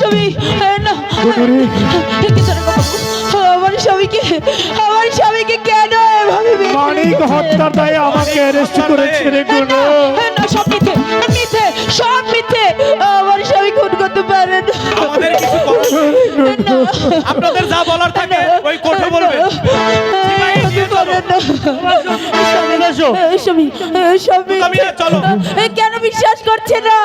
স্বামী না গুনুরি কিছু না বাবু। আমার স্বামীকে আমার স্বামীকে কেন এভাবে মানিক হত্যার দায়ে আমাকে অ্যারেস্ট করেছে রে গুনু না সব মিথ্যে মিথ্যে সব মিথ্যে। আমার স্বামী খুন করতে পারে না। আমাদের কিছু করার আপনাদের যা বলার থাকে ওই কোর্টে। কেন বিশ্বাস করছে না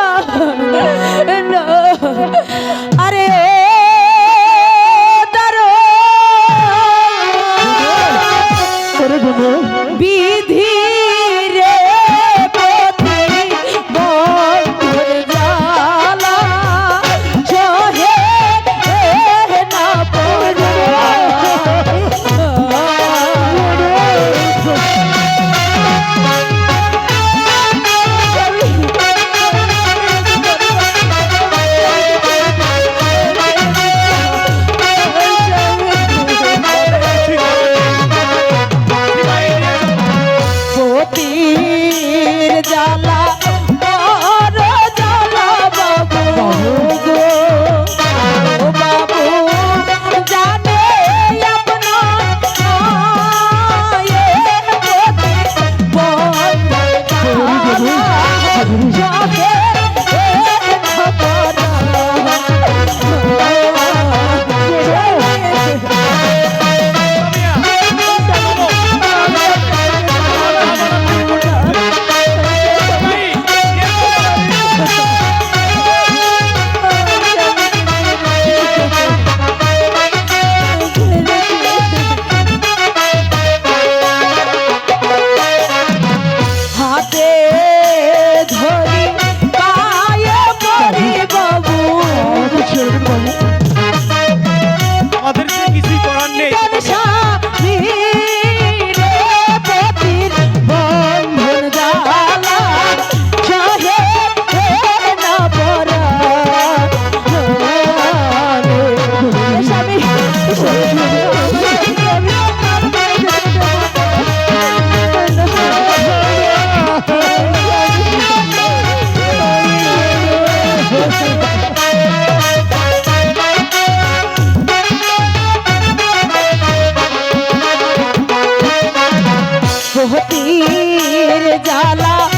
হতির জ্বালা